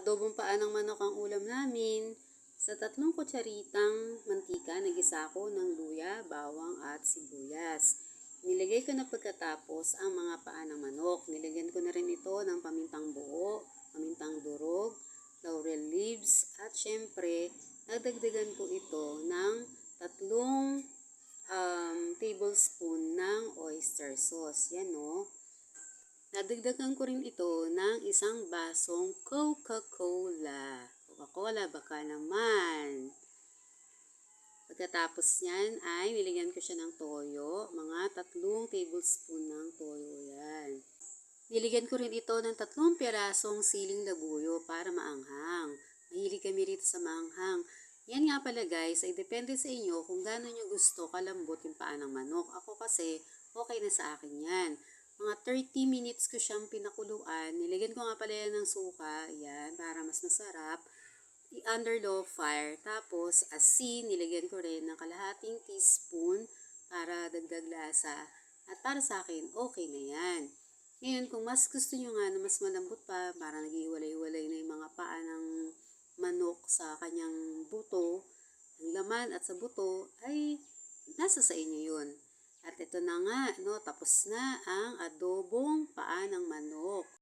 Adobong paa ng manok ang ulam namin. Sa tatlong kutsaritang mantika, nagisa ko ng luya, bawang at sibuyas. Nilagay ko na pagkatapos ang mga paa ng manok. Nilagyan ko na rin ito ng pamintang buo, pamintang durog, laurel leaves, at syempre, nadagdagan ko ito ng tatlong um, tablespoon ng oyster sauce. Yan o. Nadagdagan ko rin ito ng isang basong Coca-Cola. Coca-Cola, baka naman. Pagkatapos niyan ay nilagyan ko siya ng toyo. Mga tatlong tablespoon ng toyo yan. Nilagyan ko rin ito ng tatlong pirasong siling labuyo para maanghang. Mahilig kami rito sa maanghang. Yan nga pala guys, ay depende sa inyo kung gaano nyo gusto kalambot yung paa ng manok. Ako kasi, okay na sa akin yan. Mga 30 minutes ko siyang pinakuluan. Nilagyan ko nga pala yan ng suka. Yan, para mas masarap. I-under low fire. Tapos, asin, nilagyan ko rin ng kalahating teaspoon para dagdag lasa. At para sa akin, okay na yan. Ngayon, kung mas gusto nyo nga na mas malambot pa, para naghiwalay-walay na yung mga paa ng manok sa kanyang buto, ang laman at sa buto, ay nasa sa inyo yun. At ito na nga, no, tapos na ang adobong paa ng manok.